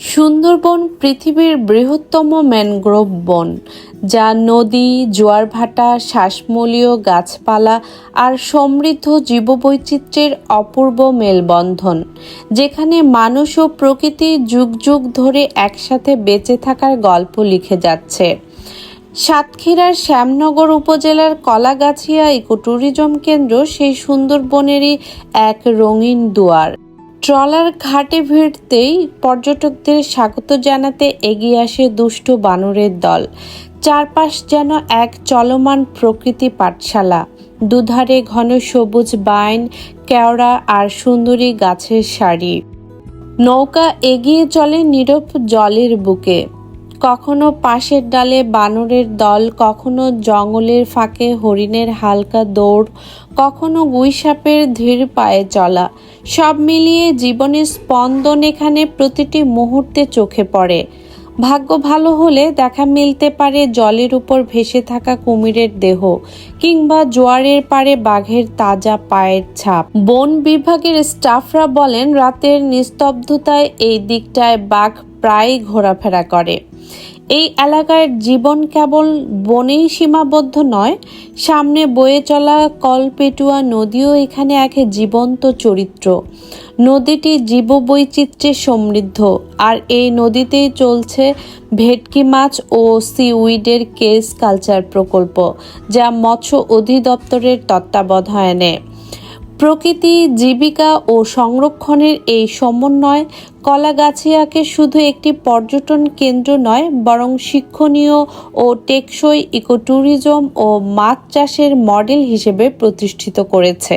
সুন্দরবন পৃথিবীর বৃহত্তম ম্যানগ্রোভ বন, যা নদী, জোয়ারভাটা, শ্বাসমূলীয় গাছপালা আর সমৃদ্ধ জীববৈচিত্র্যের অপূর্ব মেলবন্ধন, যেখানে মানুষ ও প্রকৃতি যুগ যুগ ধরে একসাথে বেঁচে থাকার গল্প লিখে যাচ্ছে। সাতক্ষীরার শ্যামনগর উপজেলার কলাগাছিয়া ইকোট্যুরিজম কেন্দ্র সেই সুন্দরবনেরই এক রঙিন দুয়ার। ট্রলার ঘাটে ভিড়তেই পর্যটকদের স্বাগত জানাতে এগিয়ে আসে দুষ্ট বানরের দল। চারপাশ যেন এক চলমান প্রকৃতি পাঠশালা। দুধারে ঘন সবুজ বাইন, কেওড়া আর সুন্দরী গাছের সারি। নৌকা এগিয়ে চলে নীরব জলের বুকে। কখনো পাশের ডালে বানরের দল, কখনো জঙ্গলের ফাঁকে হরিণের হালকা দৌড়, কখনো গুইসাপের ধীর পায়ে চলা, সব মিলিয়ে জীবনের স্পন্দন এখানে প্রতিটি মুহূর্তে চোখে পড়ে। ভাগ্য ভালো হলে দেখা মিলতে পারে জলের উপর ভেসে থাকা কুমিরের দেহ, কিংবা জোয়ারের পাড়ে বাঘের তাজা পায়ের ছাপ। বন বিভাগের স্টাফরা বলেন, রাতের নিস্তব্ধতায় এই দিকটায় বাঘ প্রায়ই ঘোরাফেরা করে। এই এলাকার জীবন কেবল বনেই সীমাবদ্ধ নয়, সামনে বয়ে চলা কলপেটুয়া নদীও এখানে এক জীবন্ত চরিত্র। নদীটি জীববৈচিত্র্যে সমৃদ্ধ, আর এই নদীতেই চলছে ভেটকি মাছ ও সিউইডের কেস কালচার প্রকল্প, যা মৎস্য অধিদপ্তরের তত্ত্বাবধানে। প্রকৃতি, জীবিকা ও সংরক্ষণের এই সমন্বয় কলাগাছিয়াকে শুধু একটি পর্যটন কেন্দ্র নয়, বরং শিক্ষণীয় ও টেকসই ইকোট্যুরিজম ও মাছ চাষের মডেল হিসেবে প্রতিষ্ঠিত করেছে।